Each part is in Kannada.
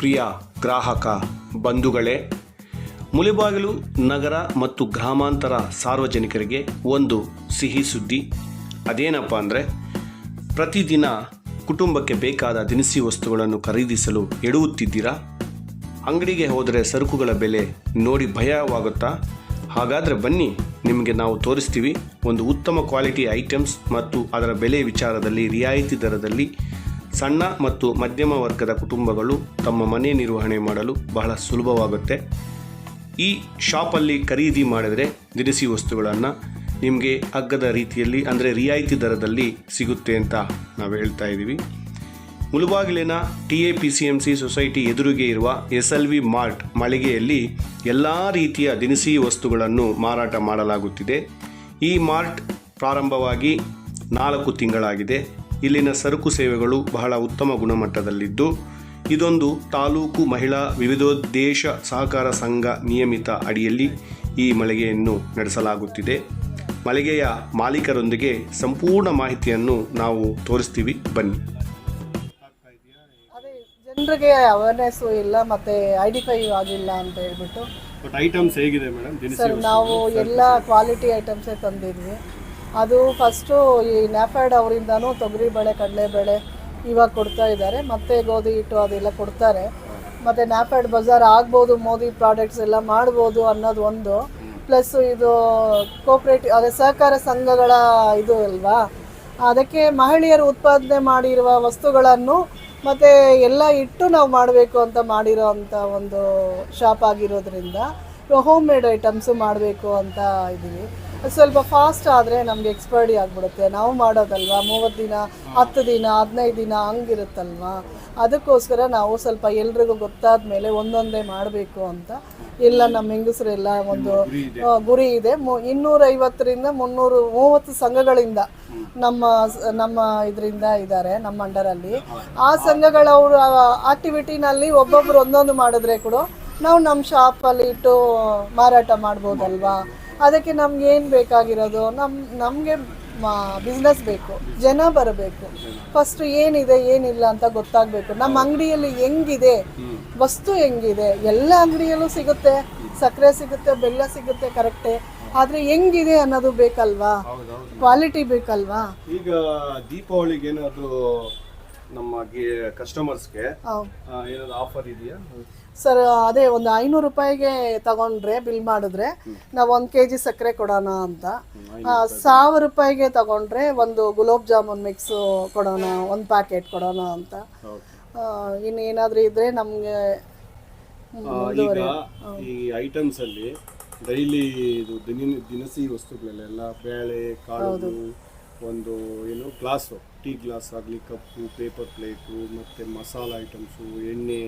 ಪ್ರಿಯ ಗ್ರಾಹಕ, ಬಂಧುಗಳೇ, ಮುಲೆಬಾಗಿಲು, ನಗರ ಮತ್ತು ಗ್ರಾಮಾಂತರ ಸಾರ್ವಜನಿಕರಿಗೆ ಒಂದು ಸಿಹಿ ಸುದ್ದಿ. ಅದೇನಪ್ಪ ಅಂದರೆ, ಪ್ರತಿದಿನ ಕುಟುಂಬಕ್ಕೆ ಬೇಕಾದ ದಿನಸಿ ವಸ್ತುಗಳನ್ನು ಖರೀದಿಸಲು ಎಡುವುತ್ತಿದ್ದೀರಾ? ಅಂಗಡಿಗೆ ಹೋದರೆ ಸರಕುಗಳ ಬೆಲೆ ನೋಡಿ ಭಯವಾಗುತ್ತಾ? ಹಾಗಾದರೆ ಬನ್ನಿ, ನಿಮಗೆ ನಾವು ತೋರಿಸ್ತೀವಿ ಒಂದು ಉತ್ತಮ ಕ್ವಾಲಿಟಿ ಐಟಮ್ಸ್ ಮತ್ತು ಅದರ ಬೆಲೆ ವಿಚಾರದಲ್ಲಿ, ರಿಯಾಯಿತಿ ದರದಲ್ಲಿ ಸಣ್ಣ ಮತ್ತು ಮಧ್ಯಮ ವರ್ಗದ ಕುಟುಂಬಗಳು ತಮ್ಮ ಮನೆ ನಿರ್ವಹಣೆ ಮಾಡಲು ಬಹಳ ಸುಲಭವಾಗುತ್ತೆ. ಈ ಶಾಪಲ್ಲಿ ಖರೀದಿ ಮಾಡಿದರೆ ದಿನಸಿ ವಸ್ತುಗಳನ್ನು ನಿಮಗೆ ಅಗ್ಗದ ರೀತಿಯಲ್ಲಿ, ಅಂದರೆ ರಿಯಾಯಿತಿ ದರದಲ್ಲಿ ಸಿಗುತ್ತೆ ಅಂತ ನಾವು ಹೇಳ್ತಾ ಇದ್ದೀವಿ ಮುಳುಬಾಗಿಲಿನ T A P C M C society ಎದುರಿಗೆ ಇರುವ ಎಸ್ ಎಲ್ ವಿ ಮಾರ್ಟ್ ಮಳಿಗೆಯಲ್ಲಿ ಎಲ್ಲ ರೀತಿಯ ದಿನಸಿ ವಸ್ತುಗಳನ್ನು ಮಾರಾಟ ಮಾಡಲಾಗುತ್ತಿದೆ. ಈ ಮಾರ್ಟ್ ಪ್ರಾರಂಭವಾಗಿ ನಾಲ್ಕು ತಿಂಗಳಾಗಿದೆ. ಇಲ್ಲಿನ ಸರಕು ಸೇವೆಗಳು ಬಹಳ ಉತ್ತಮ ಗುಣಮಟ್ಟದಲ್ಲಿದ್ದು ಇದೊಂದು ತಾಲೂಕು ಮಹಿಳಾ ವಿವಿಧೋದ್ದೇಶ ಸಹಕಾರ ಸಂಘ ನಿಯಮಿತ ಅಡಿಯಲ್ಲಿ ಈ ಮಳಿಗೆಯನ್ನು ನಡೆಸಲಾಗುತ್ತಿದೆ. ಮಳಿಗೆಯ ಮಾಲೀಕರೊಂದಿಗೆ ಸಂಪೂರ್ಣ ಮಾಹಿತಿಯನ್ನು ನಾವು ತೋರಿಸ್ತೀವಿ. ಬನ್ನಿ. ಅದೇ ಜನರಿಗೆ ಅವೇರ್ನೆಸ್ ಇಲ್ಲ ಮತ್ತೆ ಐಡೆಂಟಿಫೈ ಆಗಿಲ್ಲ ಅಂತ ಹೇಳ್ಬಿಟ್ಟು. ಬಟ್ ಐಟಮ್ಸ್ ಹೇಗಿದೆ ಮೇಡಮ್ ಸರ್ ನಾವು ಎಲ್ಲ ಕ್ವಾಲಿಟಿ ಐಟಮ್ಸೇ ತಂದಿದ್ವಿ. ಅದು ಫಸ್ಟು ಈ ನ್ಯಾಫ್ಯಾಡ್ ಅವರಿಂದನೂ ತೊಗರಿ ಬೇಳೆ ಕಡಲೆಬೇಳೆ ಇವಾಗ ಕೊಡ್ತಾ ಇದ್ದಾರೆ. ಮತ್ತೆ ಗೋಧಿ ಹಿಟ್ಟು ಅದೆಲ್ಲ ಕೊಡ್ತಾರೆ. ಮತ್ತು ನ್ಯಾಫ್ಯಾಡ್ ಬಜಾರ್ ಆಗ್ಬೋದು, ಮೋದಿ ಪ್ರಾಡಕ್ಟ್ಸ್ ಎಲ್ಲ ಮಾಡ್ಬೋದು ಅನ್ನೋದು ಒಂದು. ಪ್ಲಸ್ ಇದು ಕೋಪ್ರೇಟಿವ್ ಅದೇ ಸಹಕಾರ ಸಂಘಗಳ ಇದು ಅಲ್ವಾ? ಅದಕ್ಕೆ ಮಹಿಳೆಯರು ಉತ್ಪಾದನೆ ಮಾಡಿರುವ ವಸ್ತುಗಳನ್ನು ಮತ್ತು ಎಲ್ಲ ಇಟ್ಟು ನಾವು ಮಾಡಬೇಕು ಅಂತ ಮಾಡಿರೋ ಅಂಥ ಒಂದು ಶಾಪ್ ಆಗಿರೋದ್ರಿಂದ ಹೋಮ್ ಮೇಡ್ ಐಟಮ್ಸು ಮಾಡಬೇಕು ಅಂತ ಇದ್ದೀವಿ ಸ್ವಲ್ಪ ಫಾಸ್ಟ್ ಆದರೆ ನಮಗೆ ಎಕ್ಸ್ಪೈರ್ಡಿ ಆಗಿಬಿಡುತ್ತೆ. ನಾವು ಮಾಡೋದಲ್ವಾ? ಮೂವತ್ತು ದಿನ ಹತ್ತು ದಿನ ಹದಿನೈದು ದಿನ ಹಂಗಿರುತ್ತಲ್ವಾ? ಅದಕ್ಕೋಸ್ಕರ ನಾವು ಸ್ವಲ್ಪ ಎಲ್ರಿಗೂ ಗೊತ್ತಾದ ಮೇಲೆ ಒಂದೊಂದೇ ಮಾಡಬೇಕು ಅಂತ. ಎಲ್ಲ ನಮ್ಮ ಹೆಂಗಸರೆಲ್ಲ ಒಂದು ಗುರಿ ಇದೆ. ಮು- ಇನ್ನೂರೈವತ್ತರಿಂದ ಮುನ್ನೂರು ಮೂವತ್ತು ಸಂಘಗಳಿಂದ ನಮ್ಮ ನಮ್ಮ ಇದರಿಂದ ಇದ್ದಾರೆ ನಮ್ಮ ಅಂಡರಲ್ಲಿ. ಆ ಸಂಘಗಳವರು ಆಕ್ಟಿವಿಟಿನಲ್ಲಿ ಒಬ್ಬೊಬ್ರು ಒಂದೊಂದು ಮಾಡಿದ್ರೆ ಕೂಡ ನಾವು ನಮ್ಮ ಶಾಪಲ್ಲಿ ಇಟ್ಟು ಮಾರಾಟ ಮಾಡ್ಬೋದಲ್ವಾ? ಅದಕ್ಕೆ ನಮ್ಗೆ ಏನು ಬೇಕಾಗಿರೋದು? ನಮ್ಮ ನಮಗೆ ಬಿಸ್ನೆಸ್ ಬೇಕು. ಜನ ಬರಬೇಕು. ಫಸ್ಟ್ ಏನಿದೆ ಏನಿಲ್ಲ ಅಂತ ಗೊತ್ತಾಗಬೇಕು. ನಮ್ಮ ಅಂಗಡಿಯಲ್ಲಿ ಹೆಂಗಿದೆ? ವಸ್ತು ಹೆಂಗಿದೆ? ಎಲ್ಲ ಅಂಗಡಿಯಲ್ಲೂ ಸಿಗುತ್ತೆ. ಸಕ್ಕರೆ ಸಿಗುತ್ತೆ ಬೆಲ್ಲ ಸಿಗುತ್ತೆ ಕರೆಕ್ಟೇ ಆದ್ರೆ ಹೆಂಗಿದೆ ಅನ್ನೋದು ಬೇಕಲ್ವಾ? ಕ್ವಾಲಿಟಿ ಬೇಕಲ್ವಾ? ಈಗ ದೀಪಾವಳಿಗೆ ಏನಾದರೂ ನಮ್ಮ ಕಸ್ಟಮರ್ಸ್ಗೆ ಏನಾದರೂ ಆಫರ್ ಇದೆಯಾ? ಸರ್ ಅದೇ ಒಂದು ಐನೂರು ರೂಪಾಯಿಗೆ ತಗೊಂಡ್ರೆ ಬಿಲ್ ಮಾಡಿದ್ರೆ ನಾವು ಒಂದು ಕೆ ಜಿ ಸಕ್ಕರೆ ಕೊಡೋಣ ಅಂತ. ಸಾವಿರ ರೂಪಾಯಿಗೆ ತಗೊಂಡ್ರೆ ಒಂದು ಗುಲಾಬ್ ಜಾಮೂನ್ ಮಿಕ್ಸ್ ಕೊಡೋಣ ಒಂದು ಪ್ಯಾಕೆಟ್ ಕೊಡೋಣ ಅಂತ. ಇನ್ನೇನಾದರೂ ಇದ್ರೆ ನಮಗೆ ಈಗ ಈ ಐಟಮ್ಸ್ ಅಲ್ಲಿ ಡೈಲಿ ಇದು ದಿನ ದಿನಸಿ ವಸ್ತುಗಳಲ್ಲೆಲ್ಲ ಬೇಳೆ ಕಾಳು ಒಂದು ಏನು ಗ್ಲಾಸು ಟೀ ಗ್ಲಾಸ್ ಆಗಲಿ ಕಪ್ಪು ಪೇಪರ್ ಪ್ಲೇಟು ಮತ್ತೆ ಮಸಾಲ ಐಟಮ್ಸು ಎಣ್ಣೆ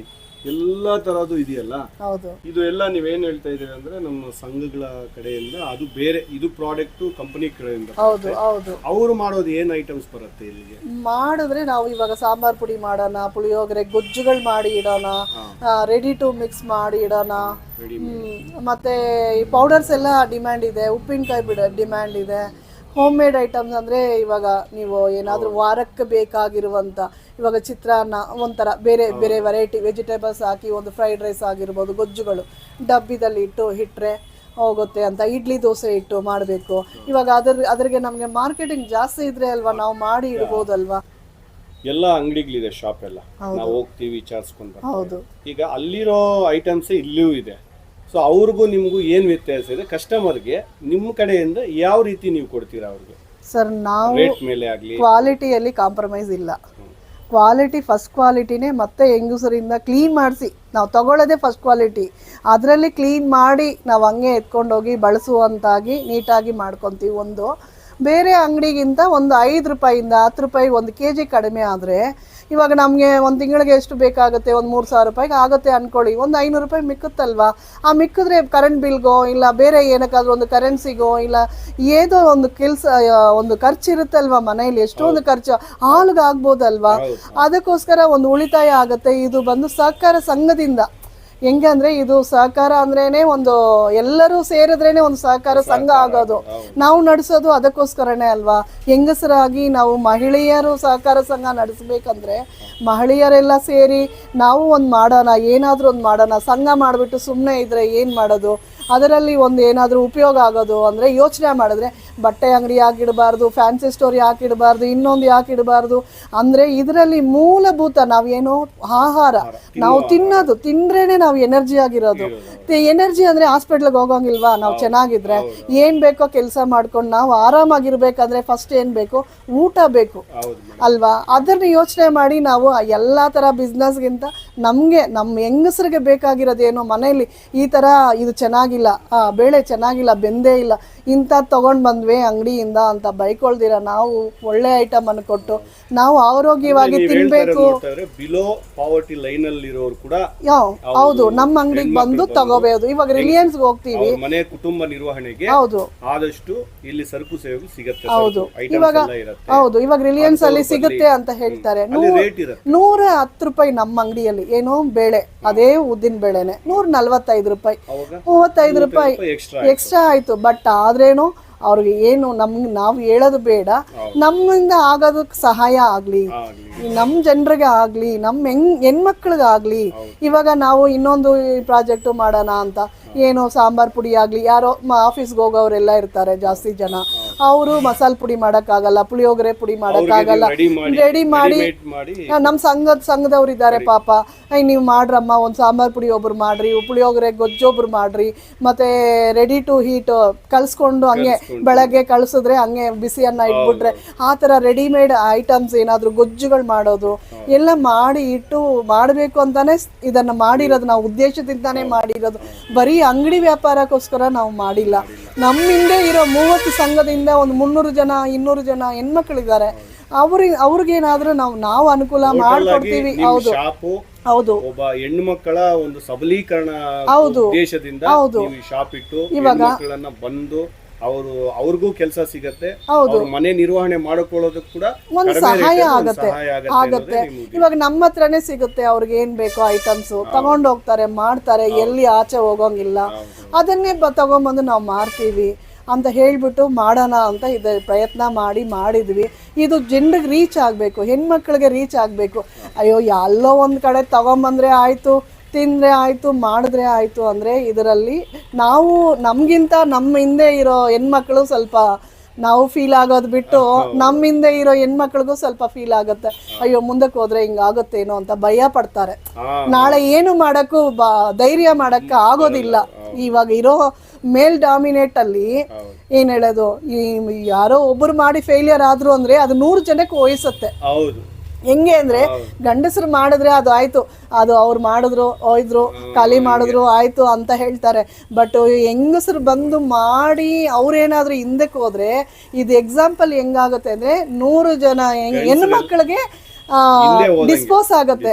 ಎಲ್ಲ ಥರದ್ದು ಇದೆಯಲ್ಲ? ಹೌದು. ಇದು ಎಲ್ಲ ನೀವೇನು ಹೇಳ್ತಾ ಇದ್ದೀರಿ ಅಂದ್ರೆ ನಮ್ಮ ಸಂಘಗಳ ಕಡೆಯಿಂದ ಅದು ಬೇರೆ ಇದು ಪ್ರಾಡಕ್ಟು ಕಂಪನಿ ಕಡೆಯಿಂದ ಹೌದು ಹೌದು. ಅವರು ಮಾಡೋದು ಏನು ಐಟಮ್ಸ್ ಬರುತ್ತೆ ಇಲ್ಲಿಗೆ? ಮಾಡಿದ್ರೆ ನಾವು ಇವಾಗ ಸಾಂಬಾರ್ ಪುಡಿ ಮಾಡೋಣ ಪುಳಿಯೋಗರೆ ಗೊಜ್ಜುಗಳು ಮಾಡಿ ಇಡೋಣ ರೆಡಿ ಟು ಮಿಕ್ಸ್ ಮಾಡಿ ಇಡೋಣ. ಮತ್ತೆ ಈ ಪೌಡರ್ಸ್ ಎಲ್ಲ ಡಿಮ್ಯಾಂಡ್ ಇದೆ ಉಪ್ಪಿನಕಾಯಿ ಬಿಡ ಡಿಮ್ಯಾಂಡ್ ಇದೆ. ಹೋಮ್ ಮೇಡ್ ಐಟಮ್ಸ್ ಅಂದರೆ ಇವಾಗ ನೀವು ಏನಾದರೂ ವಾರಕ್ಕೆ ಬೇಕಾಗಿರುವಂಥ ಇವಾಗ ಚಿತ್ರಾನ್ನ ಒಂಥರ ಬೇರೆ ಬೇರೆ ವೆರೈಟಿ ವೆಜಿಟೇಬಲ್ಸ್ ಹಾಕಿ ಒಂದು ಫ್ರೈಡ್ ರೈಸ್ ಆಗಿರ್ಬೋದು ಗೊಜ್ಜುಗಳು ಡಬ್ಬಿದಲ್ಲಿ ಇಟ್ಟು ಇಟ್ಟರೆ ಹೋಗುತ್ತೆ ಅಂತ ಇಡ್ಲಿ ದೋಸೆ ಇಟ್ಟು ಮಾಡಬೇಕು. ಇವಾಗ ಅದರ ಅದ್ರಿಗೆ ನಮಗೆ ಮಾರ್ಕೆಟಿಂಗ್ ಜಾಸ್ತಿ ಇದ್ರೆ ಅಲ್ವಾ ನಾವು ಮಾಡಿ ಇಡ್ಬೋದಲ್ವಾ? ಎಲ್ಲ ಅಂಗಡಿಗಳಿದೆ ಶಾಪ್ ಎಲ್ಲ. ನಾವು ಹೋಗ್ತೀವಿ ವಿಚಾರಿಸ್ಕೊಂಡು ಹೌದು. ಈಗ ಅಲ್ಲಿರೋ ಐಟಮ್ಸ್ ಇಲ್ಲಿಯೂ ಇದೆ. ಸೊ ಅವ್ರಿಗೂ ನಿಮಗೂ ಏನು ವ್ಯತ್ಯಾಸ ಇದೆ? ಕಸ್ಟಮರ್ಗೆ ನಿಮ್ಮ ಕಡೆಯಿಂದ ಯಾವ ರೀತಿ ನೀವು ಕೊಡ್ತೀರಾ ಅವ್ರಿಗೆ? ಸರ್ ನಾವು ರೇಟ್ ಮೇಲೆ ಆಗಲಿ. ಕ್ವಾಲಿಟಿಯಲ್ಲಿ ಕಾಂಪ್ರಮೈಸ್ ಇಲ್ಲ. ಕ್ವಾಲಿಟಿ ಫಸ್ಟ್ ಕ್ವಾಲಿಟಿನೇ ಮತ್ತೆ ಹೆಂಗಸರಿಂದ ಕ್ಲೀನ್ ಮಾಡಿಸಿ. ನಾವು ತಗೊಳ್ಳೋದೇ ಫಸ್ಟ್ ಕ್ವಾಲಿಟಿ ಅದರಲ್ಲಿ ಕ್ಲೀನ್ ಮಾಡಿ ನಾವು ಹಂಗೆ ಎತ್ಕೊಂಡೋಗಿ ಬಳಸುವಂತಾಗಿ ನೀಟಾಗಿ ಮಾಡ್ಕೊತೀವಿ ಒಂದು. ಬೇರೆ ಅಂಗಡಿಗಿಂತ ಒಂದು ಐದು ರೂಪಾಯಿಂದ ಹತ್ತು ರೂಪಾಯಿ ಒಂದು ಕೆ ಜಿ ಕಡಿಮೆ ಆದರೆ ಇವಾಗ ನಮಗೆ ಒಂದು ತಿಂಗಳಿಗೆ ಎಷ್ಟು ಬೇಕಾಗುತ್ತೆ? ಒಂದು ಮೂರು ಸಾವಿರ ರೂಪಾಯಿಗೆ ಆಗುತ್ತೆ ಅಂದ್ಕೊಳ್ಳಿ ಒಂದು ಐನೂರು ರೂಪಾಯಿ ಮಿಕ್ಕುತ್ತಲ್ವಾ? ಆ ಮಿಕ್ಕಿದ್ರೆ ಕರೆಂಟ್ ಬಿಲ್ಗೋ ಇಲ್ಲ ಬೇರೆ ಏನಕ್ಕಾದ್ರೂ ಒಂದು ಕರೆನ್ಸಿಗೋ ಇಲ್ಲ ಏನೋ ಒಂದು ಕೆಲಸ ಒಂದು ಖರ್ಚು ಇರುತ್ತಲ್ವಾ ಮನೆಯಲ್ಲಿ? ಎಷ್ಟೊಂದು ಖರ್ಚು. ಹಾಲ್ಗೆ ಆಗ್ಬೋದಲ್ವಾ ಅದಕ್ಕೋಸ್ಕರ ಒಂದು ಉಳಿತಾಯ ಆಗುತ್ತೆ. ಇದು ಬಂದು ಸಹಕಾರ ಸಂಘದಿಂದ. ಹೆಂಗೆ ಅಂದ್ರೆ ಇದು ಸಹಕಾರ ಅಂದ್ರೇನೆ ಒಂದು ಎಲ್ಲರೂ ಸೇರಿದ್ರೇನೆ ಒಂದು ಸಹಕಾರ ಸಂಘ ಆಗೋದು. ನಾವು ನಡೆಸೋದು ಅದಕ್ಕೋಸ್ಕರನೇ ಅಲ್ವಾ? ಹೆಂಗಸರಾಗಿ ನಾವು ಮಹಿಳೆಯರು ಸಹಕಾರ ಸಂಘ ನಡೆಸ್ಬೇಕಂದ್ರೆ ಮಹಿಳೆಯರೆಲ್ಲ ಸೇರಿ ನಾವು ಒಂದು ಮಾಡೋಣ ಏನಾದರೂ ಒಂದು ಮಾಡೋಣ ಸಂಘ ಮಾಡಿಬಿಟ್ಟು ಸುಮ್ಮನೆ ಇದ್ರೆ ಏನು ಮಾಡೋದು? ಅದರಲ್ಲಿ ಒಂದು ಏನಾದರೂ ಉಪಯೋಗ ಆಗೋದು ಅಂದರೆ ಯೋಚನೆ ಮಾಡಿದ್ರೆ ಬಟ್ಟೆ ಅಂಗಡಿ ಯಾಕೆ ಇಡಬಾರ್ದು ಫ್ಯಾನ್ಸಿ ಸ್ಟೋರ್ ಯಾಕೆ ಇಡಬಾರ್ದು ಇನ್ನೊಂದು ಯಾಕೆ ಇಡಬಾರ್ದು ಅಂದರೆ ಇದರಲ್ಲಿ ಮೂಲಭೂತ ನಾವೇನೋ ಆಹಾರ ನಾವು ತಿನ್ನೋದು ತಿಂದ್ರೇ ನಾವು ಎನರ್ಜಿ ಆಗಿರೋದು. ಎನರ್ಜಿ ಅಂದರೆ ಹಾಸ್ಪಿಟ್ಲಿಗೆ ಹೋಗೋಂಗಿಲ್ವಾ? ನಾವು ಚೆನ್ನಾಗಿದ್ರೆ ಏನು ಬೇಕೋ ಕೆಲಸ ಮಾಡ್ಕೊಂಡು ನಾವು ಆರಾಮಾಗಿರ್ಬೇಕಾದ್ರೆ ಫಸ್ಟ್ ಏನು ಬೇಕು? ಊಟ ಬೇಕು. ಅಲ್ವಾ? ಅದನ್ನು ಯೋಚನೆ ಮಾಡಿ ನಾವು ಎಲ್ಲ ಥರ ಬಿಸ್ನೆಸ್ಗಿಂತ ನಮಗೆ ನಮ್ಮ ಹೆಂಗಸರಿಗೆ ಬೇಕಾಗಿರೋದೇನೋ ಮನೆಯಲ್ಲಿ ಈ ಥರ ಇದು ಚೆನ್ನಾಗಿಲ್ಲ ಆ ಬೇಳೆ ಚೆನ್ನಾಗಿಲ್ಲ ಬೆಂದೇ ಇಲ್ಲ. ಇಂಥ ತೊಗೊಂಡು ಬಂದ್ವಿ ಅಂಗಡಿಯಿಂದ ಅಂತ ಬೈಕೊಳ್ದಿರ. ನಾವು ಒಳ್ಳೆ ಐಟಮ್ ಅನ್ನು ಕೊಟ್ಟು ನಾವು ಆರೋಗ್ಯವಾಗಿ ತಿನ್ಬೇಕು. ಬಿಲೋ ಪಾವರ್ಟಿ ಲೈನ್ ಅಲ್ಲಿ ಇರೋರು ಕೂಡ ಹೌದು. ನಮ್ಮ ಅಂಗಡಿಗೆ ಬಂದು ತಗೋಬಹುದು ಇವಾಗ ರಿಲಿಯನ್ಸ್ ಹೋಗ್ತೀವಿ. ಮನೆ ಕುಟುಂಬ ನಿರ್ವಹಣೆಗೆ ಹೌದು. ಆದಷ್ಟು ಇಲ್ಲಿ ಸರಕು ಸೇವೆ ಸಿಗುತ್ತೆ ಹೌದು. ಇವಾಗ ಹೌದು. ಇವಾಗ ರಿಲಿಯನ್ಸ್ ಅಲ್ಲಿ ಸಿಗುತ್ತೆ ಅಂತ ಹೇಳ್ತಾರೆ. ನೂರ ಹತ್ತು ರೂಪಾಯಿ ನಮ್ಮ ಅಂಗಡಿಯಲ್ಲಿ. ಏನೋ ಬೇಳೆ. ಅದೇ ಉದ್ದಿನ ಬೇಳೆನೆ. ನೂರ ನಲ್ವತ್ತೈದು ರೂಪಾಯಿ. ಅವಾಗ? ಮೂವತ್ತೈದು ರೂಪಾಯಿ ಎಕ್ಸ್ಟ್ರಾ ಆಯ್ತು. ಬಟ್ ಆದ್ರೇನು ಅವ್ರಿಗೆ ಏನು ನಮ್ಗೆ ನಾವು ಹೇಳೋದು ಬೇಡ. ನಮ್ಮಿಂದ ಆಗೋದಕ್ಕೆ ಸಹಾಯ ಆಗ್ಲಿ. ನಮ್ಮ ಜನರಿಗೆ ಆಗಲಿ ನಮ್ಮ ಹೆಂಗ್ ಹೆಣ್ಮಕ್ಳಿಗಾಗಲಿ ಇವಾಗ ನಾವು ಇನ್ನೊಂದು ಪ್ರಾಜೆಕ್ಟು ಮಾಡೋಣ ಅಂತ ಏನೋ ಸಾಂಬಾರ್ ಪುಡಿ ಆಗಲಿ ಯಾರೋ ಆಫೀಸ್ಗೆ ಹೋಗೋರೆಲ್ಲ ಇರ್ತಾರೆ ಜಾಸ್ತಿ ಜನ. ಅವರು ಮಸಾಲೆ ಪುಡಿ ಮಾಡೋಕ್ಕಾಗಲ್ಲ ಪುಳಿಯೋಗರೆ ಪುಡಿ ಮಾಡೋಕ್ಕಾಗಲ್ಲ. ರೆಡಿ ಮಾಡಿ ನಮ್ಮ ಸಂಘದ ಸಂಘದವ್ರು ಇದ್ದಾರೆ ಪಾಪ. ಐ ನೀವು ಮಾಡ್ರಮ್ಮ ಒಂದು ಸಾಂಬಾರ್ ಪುಡಿ ಒಬ್ರು ಮಾಡ್ರಿ ಪುಳಿಯೋಗರೆ ಗೊಜ್ಜೊಬ್ರು ಮಾಡ್ರಿ ಮತ್ತೆ ರೆಡಿ ಟು ಹೀಟ್ ಕಲ್ಸ್ಕೊಂಡು ಹಂಗೆ ಬೆಳಗ್ಗೆ ಕಳ್ಸಿದ್ರೆ ಹಂಗೆ ಬಿಸಿಯನ್ನ ಇಟ್ಬಿಟ್ರೆ ಆ ಥರ ರೆಡಿಮೇಡ್ ಐಟಮ್ಸ್ ಏನಾದರೂ ಗೊಜ್ಜುಗಳು ಮಾಡೋದು ಎಲ್ಲ ಮಾಡಿ ಇಟ್ಟು ಮಾಡಬೇಕು ಅಂತಾನೆ ಇದನ್ನು ಮಾಡಿರೋದು. ನಾವು ಉದ್ದೇಶದಿಂದಾನೇ ಮಾಡಿರೋದು. ಬರೀ ಅಂಗಡಿ ವ್ಯಾಪಾರಕ್ಕೋಸ್ಕರ ನಾವು ಮಾಡಿಲ್ಲ. ನಮ್ಮ ಹಿಂದೆ ಇರೋ ಮೂವತ್ತು ಸಂಘದಿಂದ ಒಂದು ಮುನ್ನೂರು ಜನ ಇನ್ನೂರು ಜನ ಹೆಣ್ಮಕ್ಳಿದ್ದಾರೆ. ಅವ್ರಿಗೆ ಅವ್ರಿಗೇನಾದ್ರೂ ನಾವು ನಾವು ಅನುಕೂಲ ಮಾಡ್ಕೊಡ್ತೀವಿ. ಹೌದು. ಹೌದು. ಒಬ್ಬ ಹೆಣ್ಣು ಮಕ್ಕಳ ಒಂದು ಸಬಲೀಕರಣ ಹೌದು. ಉದ್ದೇಶದಿಂದ ಹೌದು. ಶಾಪ್ ಇಟ್ಟು ಇವಾಗ- ಬಂದು ಅವರು ಅವ್ರಿಗೂ ಕೆಲಸ ಸಿಗತ್ತೆ. ಹೌದು. ಅವ್ರ ಮನೆ ನಿರ್ವಹಣೆ ಮಾಡ್ಕೊಳ್ಳೋದಕ್ಕೆ ಕೂಡ ಒಂದು ಸಹಾಯ ಆಗತ್ತೆ. ಆಗತ್ತೆ. ಇವಾಗ ನಮ್ಮ ಹತ್ರನೇ ಸಿಗುತ್ತೆ ಅವ್ರಿಗೆ ಏನ್ ಬೇಕೋ ಐಟಮ್ಸ್ ತಗೊಂಡ್ ಹೋಗ್ತಾರೆ ಮಾಡ್ತಾರೆ ಎಲ್ಲಿ ಆಚೆ ಹೋಗೋಂಗಿಲ್ಲ. ಅದನ್ನೇ ತಗೊಂಬಂದು ನಾವು ಮಾರ್ತೀವಿ ಅಂತ ಹೇಳ್ಬಿಟ್ಟು ಮಾಡೋಣ ಅಂತ ಇದೆ ಪ್ರಯತ್ನ ಮಾಡಿ ಮಾಡಿದ್ವಿ. ಇದು ಜನರಿಗೆ ರೀಚ್ ಆಗಬೇಕು ಹೆಣ್ಮಕ್ಳಿಗೆ ರೀಚ್ ಆಗಬೇಕು. ಅಯ್ಯೋ ಎಲ್ಲೋ ಒಂದು ಕಡೆ ತಗೊಂಬಂದ್ರೆ ಆಯಿತು. ತಿಂದರೆ ಆಯಿತು ಮಾಡಿದ್ರೆ ಆಯಿತು ಅಂದರೆ ಇದರಲ್ಲಿ ನಾವು ನಮಗಿಂತ ನಮ್ಮ ಹಿಂದೆ ಇರೋ ಹೆಣ್ಮಕ್ಳು ಸ್ವಲ್ಪ ನಾವು ಫೀಲ್ ಆಗೋದು ಬಿಟ್ಟು ನಮ್ಮ ಹಿಂದೆ ಇರೋ ಹೆಣ್ಮಕ್ಳಿಗೂ ಸ್ವಲ್ಪ ಫೀಲ್ ಆಗುತ್ತೆ. ಅಯ್ಯೋ ಮುಂದಕ್ಕೆ ಹೋದ್ರೆ ಹಿಂಗಾಗುತ್ತೇನೋ ಅಂತ ಭಯ ಪಡ್ತಾರೆ. ನಾಳೆ ಏನು ಮಾಡಕ್ಕೂ ಬ ಧೈರ್ಯ ಮಾಡೋಕ್ಕೆ ಆಗೋದಿಲ್ಲ. ಇವಾಗ ಇರೋ ಮೇಲ್ ಡಾಮಿನೇಟ್ ಅಲ್ಲಿ ಏನ್ ಹೇಳೋದು? ಈ ಯಾರೋ ಒಬ್ರು ಮಾಡಿ ಫೇಲಿಯರ್ ಆದ್ರು ಅಂದ್ರೆ ಅದು ನೂರು ಜನಕ್ಕೆ ವಹಿಸುತ್ತೆ ಹೌದು. ಹೆಂಗೆ ಅಂದ್ರೆ ಗಂಡಸರು ಮಾಡಿದ್ರೆ ಅದು ಆಯ್ತು. ಅದು ಅವ್ರು ಮಾಡಿದ್ರು ಹೋಯ್ದ್ರು ಖಾಲಿ ಮಾಡಿದ್ರು ಆಯ್ತು ಅಂತ ಹೇಳ್ತಾರೆ. ಬಟ್ ಹೆಂಗಸರು ಬಂದು ಮಾಡಿ ಅವ್ರೇನಾದ್ರೂ ಹಿಂದಕ್ಕೆ ಹೋದ್ರೆ ಇದು ಎಕ್ಸಾಂಪಲ್ ಹೆಂಗಾಗುತ್ತೆ ಅಂದ್ರೆ ನೂರು ಜನ ಹೆಣ್ಮಕ್ಳಿಗೆ ಹೆಣ್ಣು ಮಕ್ಕಳಿಗೆ. ಡಿಸ್ಪೋಸ್ ಆಗತ್ತೆ.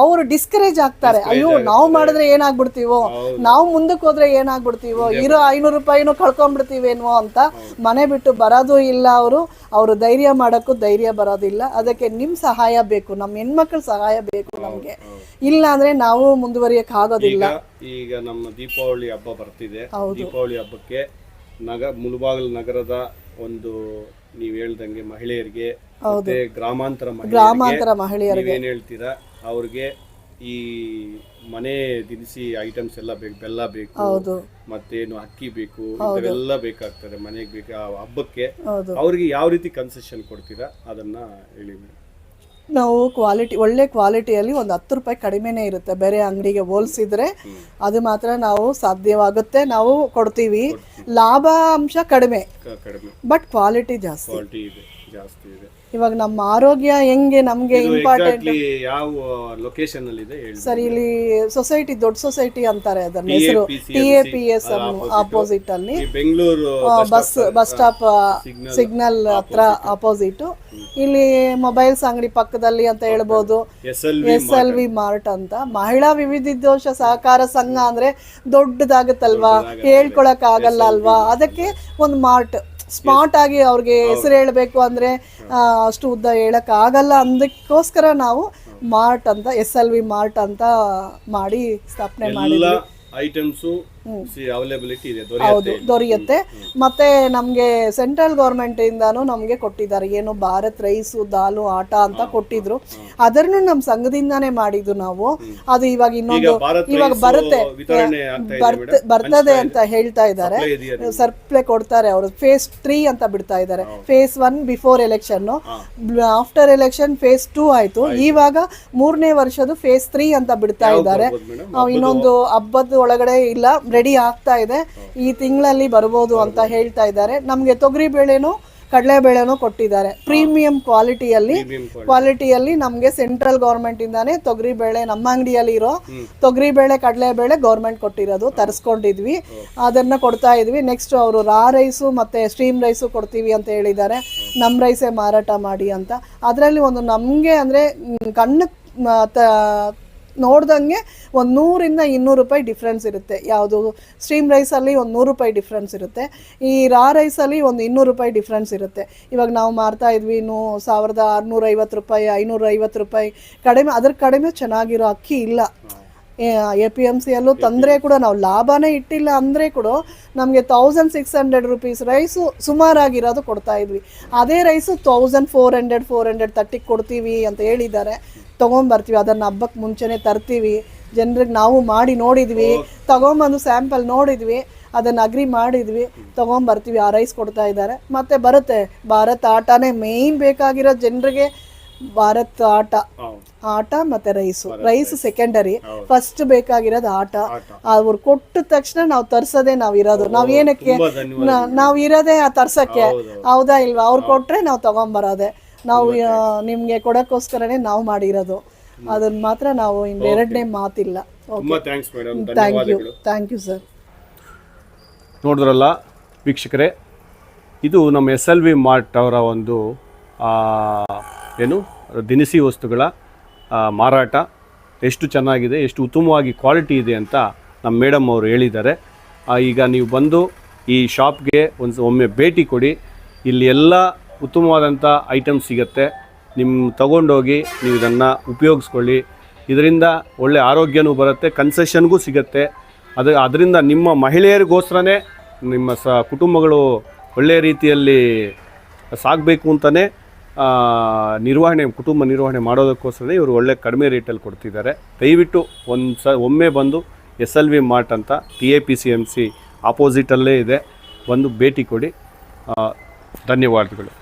ಅವರು ಡಿಸ್ಕರೇಜ್ ಆಗ್ತಾರೆ. ಅಯ್ಯೋ ನಾವು ಮಾಡಿದ್ರೆ ಏನಾಗ್ಬಿಡ್ತೀವೋ? ನಾವು ಮುಂದಕ್ಕೆ ಹೋದ್ರೆ ಏನಾಗ್ಬಿಡ್ತೀವೋ? ಇರೋ ಐನೂರು ರೂಪಾಯಿನೂ ಕಳ್ಕೊಂಡ್ಬಿಡ್ತೀವೇನೋ ಅಂತ ಮನೆ ಬಿಟ್ಟು ಬರೋದು ಇಲ್ಲ ಅವರು. ಅವರು ಧೈರ್ಯ ಮಾಡೋಕ್ಕೂ ಧೈರ್ಯ ಬರೋದಿಲ್ಲ. ಅದಕ್ಕೆ ನಿಮ್ಮ ಸಹಾಯ ಬೇಕು. ನಮ್ಮ ಹೆಣ್ಮಕ್ಳ ಸಹಾಯ ಬೇಕು ನಮಗೆ. ಇಲ್ಲ ಅಂದ್ರೆ ನಾವು ಮುಂದುವರಿಯಕ್ ಆಗೋದಿಲ್ಲ. ಈಗ ಈಗ ನಮ್ಮ ದೀಪಾವಳಿ ಹಬ್ಬ ಬರ್ತಿದೆ. ದೀಪಾವಳಿ ಹಬ್ಬಕ್ಕೆ ನಗ ಮುಳುಬಾಗಿಲು ನಗರದ ಒಂದು ನೀವು ಹೇಳ್ದಂಗೆ ಮಹಿಳೆಯರಿಗೆ ಮತ್ತೆ ಗ್ರಾಮಾಂತರ ಗ್ರಾಮಾಂತರ ಮಹಿಳೆಯರಿಗೆ. ಏನ್ ಹೇಳ್ತೀರಾ? ಅವ್ರಿಗೆ ಈ ಮನೆ ದಿನಸಿ ಐಟಮ್ಸ್ ಎಲ್ಲ ಬೇಕು ಬೆಲ್ಲ ಬೇಕು ಹೌದು. ಮತ್ತೇನು ಅಕ್ಕಿ ಬೇಕು ಇವೆಲ್ಲ ಬೇಕಾಗ್ತದೆ ಮನೆಗೆ ಬೇಕು ಹಬ್ಬಕ್ಕೆ. ಅವ್ರಿಗೆ ಯಾವ ರೀತಿ ಕನ್ಸೆಷನ್ ಕೊಡ್ತೀರಾ? ಅದನ್ನ ಹೇಳಿ ನಾವು ಕ್ವಾಲಿಟಿ ಒಳ್ಳೆ ಕ್ವಾಲಿಟಿಯಲ್ಲಿ ಒಂದು ಹತ್ತು ರೂಪಾಯಿ ಕಡಿಮೆನೇ ಇರುತ್ತೆ. ಬೇರೆ ಅಂಗಡಿಗೆ ಹೋಲಿಸಿದ್ರೆ ಅದು ಮಾತ್ರ ನಾವು ಸಾಧ್ಯವಾಗುತ್ತೆ. ನಾವು ಕೊಡ್ತೀವಿ. ಲಾಭ ಅಂಶ ಕಡಿಮೆ. ಕ- ಕಡಿಮೆ. ಬಟ್ ಕ್ವಾಲಿಟಿ ಜಾಸ್ತಿ. ಕ್ವಾಲಿಟಿ ಇದೆ ಜಾಸ್ತಿ ಇದೆ. ಇವಾಗ ನಮ್ಮ ಆರೋಗ್ಯ ಹೆಂಗೆ ನಮಗೆ ಇಂಪಾರ್ಟೆಂಟ್ ಯಾವ ಲೊಕೇಶನ್ ಅಲ್ಲಿ ಇದೆ ಸರ್ ಇಲ್ಲಿ ಸೊಸೈಟಿ ದೊಡ್ಡ ಸೊಸೈಟಿ ಅಂತಾರೆ ಅದನ್ನ ಹೆಸರು. T A P S opposite ಅಲ್ಲಿ. Bengaluru bus bus stop signal ಹತ್ರ ಆಪೋಸಿಟ್ ಇಲ್ಲಿ ಮೊಬೈಲ್ಸ್ ಅಂಗಡಿ ಪಕ್ಕದಲ್ಲಿ ಅಂತ ಹೇಳ್ಬೋದು. ಎಸ್ ಎಲ್ ವಿ ಮಾರ್ಟ್ ಅಂತ. ಮಹಿಳಾ ವಿವಿಧೋಷ ಸಹಕಾರ ಸಂಘ ಅಂದ್ರೆ ದೊಡ್ಡದಾಗತ್ತಲ್ವಾ? ಹೇಳ್ಕೊಳಕ್ ಆಗಲ್ಲ ಅಲ್ವಾ? ಅದಕ್ಕೆ ಒಂದು ಮಾರ್ಟ್ ಸ್ಮಾರ್ಟ್ ಆಗಿ ಅವ್ರಿಗೆ ಹೆಸರು ಹೇಳಬೇಕು ಅಂದರೆ ಅಷ್ಟು ಉದ್ದ ಹೇಳಕ್ ಆಗಲ್ಲ ಅಂದಕ್ಕೋಸ್ಕರ ನಾವು ಮಾರ್ಟ್ ಅಂತ ಎಸ್ ಎಲ್ ವಿ ಮಾರ್ಟ್ ಅಂತ ಮಾಡಿ ಸ್ಥಾಪನೆ ಮಾಡಿಲ್ಲ ಐಟಮ್ಸು ಅವೈಲೇಬಿಲಿಟಿ ಇದೆ ಹೌದು ದೊರೆಯುತ್ತೆ. ಮತ್ತೆ ನಮಗೆ ಸೆಂಟ್ರಲ್ ಗೌರ್ಮೆಂಟ್ ಇಂದಾನು ನಮಗೆ ಕೊಟ್ಟಿದ್ದಾರೆ. ಏನು ಭಾರತ್ ರೈಸು ದಾಲು ಆಟ ಅಂತ ಕೊಟ್ಟಿದ್ರು. ಅದನ್ನು ನಮ್ಮ ಸಂಘದಿಂದಾನೇ ಮಾಡಿದ್ದು ನಾವು. ಅದು ಇವಾಗ ಇನ್ನೊಂದು ಇವಾಗ ಬರುತ್ತೆ. ಬರ್ತದೆ ಅಂತ ಹೇಳ್ತಾ ಇದ್ದಾರೆ. ಸರ್ಪ್ಲೆ ಕೊಡ್ತಾರೆ ಅವರು. ಫೇಸ್ ತ್ರೀ ಅಂತ ಬಿಡ್ತಾ ಇದ್ದಾರೆ. Phase one before election after election phase two ಆಯ್ತು. ಇವಾಗ ಮೂರನೇ ವರ್ಷದ ಫೇಸ್ ತ್ರೀ ಅಂತ ಬಿಡ್ತಾ ಇದ್ದಾರೆ. ಇನ್ನೊಂದು ಹಬ್ಬದ ಒಳಗಡೆ ಇಲ್ಲ. ರೆಡಿ ಆಗ್ತಾ ಇದೆ. ಈ ತಿಂಗಳಲ್ಲಿ ಬರ್ಬೋದು ಅಂತ ಹೇಳ್ತಾ ಇದ್ದಾರೆ. ನಮಗೆ ತೊಗರಿ ಬೇಳೆನೂ ಕಡಲೆಬೇಳೆನೂ ಕೊಟ್ಟಿದ್ದಾರೆ. ಪ್ರೀಮಿಯಂ ಕ್ವಾಲಿಟಿಯಲ್ಲಿ ಕ್ವಾಲಿಟಿಯಲ್ಲಿ ನಮಗೆ ಸೆಂಟ್ರಲ್ ಗೌರ್ಮೆಂಟ್ ಇಂದಾನೆ ತೊಗರಿ ಬೇಳೆ ನಮ್ಮ ಅಂಗಡಿಯಲ್ಲಿ ಇರೋ ತೊಗರಿ ಬೇಳೆ ಕಡಲೆ ಬೇಳೆ ಗೌರ್ಮೆಂಟ್ ಕೊಟ್ಟಿರೋದು ತರಿಸ್ಕೊಂಡಿದ್ವಿ. ಅದನ್ನ ಕೊಡ್ತಾ ಇದ್ವಿ. ನೆಕ್ಸ್ಟ್ ಅವರು ರಾ ರೈಸು ಮತ್ತೆ ಸ್ಟ್ರೀಮ್ ರೈಸು ಕೊಡ್ತೀವಿ ಅಂತ ಹೇಳಿದ್ದಾರೆ. ನಮ್ಮ ರೈಸೇ ಮಾರಾಟ ಮಾಡಿ ಅಂತ. ಅದರಲ್ಲಿ ಒಂದು ನಮಗೆ ಅಂದರೆ ಕಣ್ಣು ನೋಡ್ದಂಗೆ ಒಂದು ನೂರಿಂದ ಇನ್ನೂರು ರೂಪಾಯಿ ಡಿಫ್ರೆನ್ಸ್ ಇರುತ್ತೆ. ಯಾವುದು ಸ್ಟೀಮ್ ರೈಸಲ್ಲಿ ಒಂದು ನೂರು ರೂಪಾಯಿ ಡಿಫ್ರೆನ್ಸ್ ಇರುತ್ತೆ. ಈ ರಾ ರೈಸಲ್ಲಿ ಒಂದು ಇನ್ನೂರು ರೂಪಾಯಿ ಡಿಫ್ರೆನ್ಸ್ ಇರುತ್ತೆ. ಇವಾಗ ನಾವು ಮಾರ್ತಾ ಇದ್ವಿ ಇನ್ನು ಸಾವಿರದ ಆರುನೂರೈವತ್ತು ರೂಪಾಯಿ, ಐನೂರೈವತ್ತು ರೂಪಾಯಿ ಕಡಿಮೆ, ಅದ್ರ ಕಡಿಮೆ ಚೆನ್ನಾಗಿರೋ ಅಕ್ಕಿ ಇಲ್ಲ. ಎ ಪಿ ಎಂ ಸಿಯಲ್ಲೂ ತಂದರೆ ಕೂಡ ನಾವು ಲಾಭನೇ ಇಟ್ಟಿಲ್ಲ ಅಂದರೆ ಕೂಡ ನಮಗೆ thousand six hundred rupees rice ಸುಮಾರಾಗಿರೋದು ಕೊಡ್ತಾ ಇದ್ವಿ. ಅದೇ rice thousand four hundred four hundred ತರ್ಟಿಗೆ ಕೊಡ್ತೀವಿ ಅಂತ ಹೇಳಿದ್ದಾರೆ. ತೊಗೊಂಬರ್ತೀವಿ ಅದನ್ನು ಹಬ್ಬಕ್ಕೆ ಮುಂಚೆನೇ ತರ್ತೀವಿ. ಜನರಿಗೆ ನಾವು ಮಾಡಿ ನೋಡಿದ್ವಿ. ತಗೊಂಬಂದು ಸ್ಯಾಂಪಲ್ ನೋಡಿದ್ವಿ. ಅದನ್ನು ಅಗ್ರಿ ಮಾಡಿದ್ವಿ. ತೊಗೊಂಬರ್ತೀವಿ ಆ ರೈಸ್ ಕೊಡ್ತಾ ಇದ್ದಾರೆ. ಮತ್ತೆ ಬರುತ್ತೆ ಭಾರತ ಆಟನೇ ಮೇಯ್ನ್ ಬೇಕಾಗಿರೋ ಜನರಿಗೆ. ಭಾರತ್ ಆಟ. ಆಟ ಮತ್ತೆ ರೈಸು. ರೈಸ್ ಸೆಕೆಂಡರಿ ಫಸ್ಟ್ ಬೇಕಾಗಿರೋದು ಆಟ. ಅವ್ರು ಕೊಟ್ಟ ತಕ್ಷಣ ನಾವು ತರ್ಸೋದೇ ನಾವು ಇರೋದು. ನಾವ್ ಏನಕ್ಕೆ? ನಾವು ಇರೋದೇ ಆ ತರ್ಸಕ್ಕೆ. ಹೌದಾ ಇಲ್ವಾ? ಅವ್ರು ಕೊಟ್ರೆ ನಾವು ತಗೊಂಬರೋದೆ. ನಾವು ನಿಮ್ಗೆ ಕೊಡಕ್ಕೋಸ್ಕರನೇ ನಾವು ಮಾಡಿರೋದು. ಅದನ್ನ ಮಾತ್ರ ನಾವು ಇನ್ನೆರಡನೇ ಮಾತಿಲ್ಲ. ತುಂಬಾ thanks madam thank you thank you sir ನೋಡಿದ್ರಲ್ಲ ವೀಕ್ಷಕರೇ ಇದು ನಮ್ಮ ಎಸ್ ಎಲ್ ವಿ ಮಾರ್ಟ್ ಅವರ ಒಂದು ಆ, ಏನು? ದಿನಸಿ ವಸ್ತುಗಳ ಮಾರಾಟ, ಎಷ್ಟು ಚೆನ್ನಾಗಿದೆ, ಎಷ್ಟು ಉತ್ತಮವಾಗಿ ಕ್ವಾಲಿಟಿ ಇದೆ ಅಂತ ನಮ್ಮ ಮೇಡಮ್ ಅವರು ಹೇಳಿದ್ದಾರೆ. ಈಗ ನೀವು ಬಂದು ಈ ಶಾಪ್ಗೆ ಒಂದು ಒಮ್ಮೆ ಭೇಟಿ ಕೊಡಿ. ಇಲ್ಲಿ ಎಲ್ಲ ಉತ್ತಮವಾದಂಥ ಐಟಮ್ಸ್ ಸಿಗುತ್ತೆ. ನಿಮ್ಮ ತಗೊಂಡೋಗಿ ನೀವು ಇದನ್ನು ಉಪಯೋಗಿಸ್ಕೊಳ್ಳಿ. ಇದರಿಂದ ಒಳ್ಳೆ ಆರೋಗ್ಯನೂ ಬರುತ್ತೆ, ಕನ್ಸೆಷನ್ಗೂ ಸಿಗುತ್ತೆ. ಅದು, ಅದರಿಂದ ನಿಮ್ಮ ಮಹಿಳೆಯರಿಗೋಸ್ಕರನೇ ನಿಮ್ಮ ಸ ಕುಟುಂಬಗಳು ಒಳ್ಳೆಯ ರೀತಿಯಲ್ಲಿ ಸಾಗಬೇಕು ಅಂತಲೇ ನಿರ್ವಹಣೆ, ಕುಟುಂಬ ನಿರ್ವಹಣೆ ಮಾಡೋದಕ್ಕೋಸ್ಕರನೇ ಇವರು ಒಳ್ಳೆ ಕಡಿಮೆ ರೇಟಲ್ಲಿ ಕೊಡ್ತಿದ್ದಾರೆ. ದಯವಿಟ್ಟು ಒಂದು ಸ, ಒಮ್ಮೆ ಬಂದು ಎಸ್ ಎಲ್ ವಿ ಮಾರ್ಟ್ ಅಂತ T A P C M C ಆಪೋಸಿಟಲ್ಲೇ ಇದೆ. ಒಂದು ಭೇಟಿ ಕೊಡಿ. ಧನ್ಯವಾದಗಳು.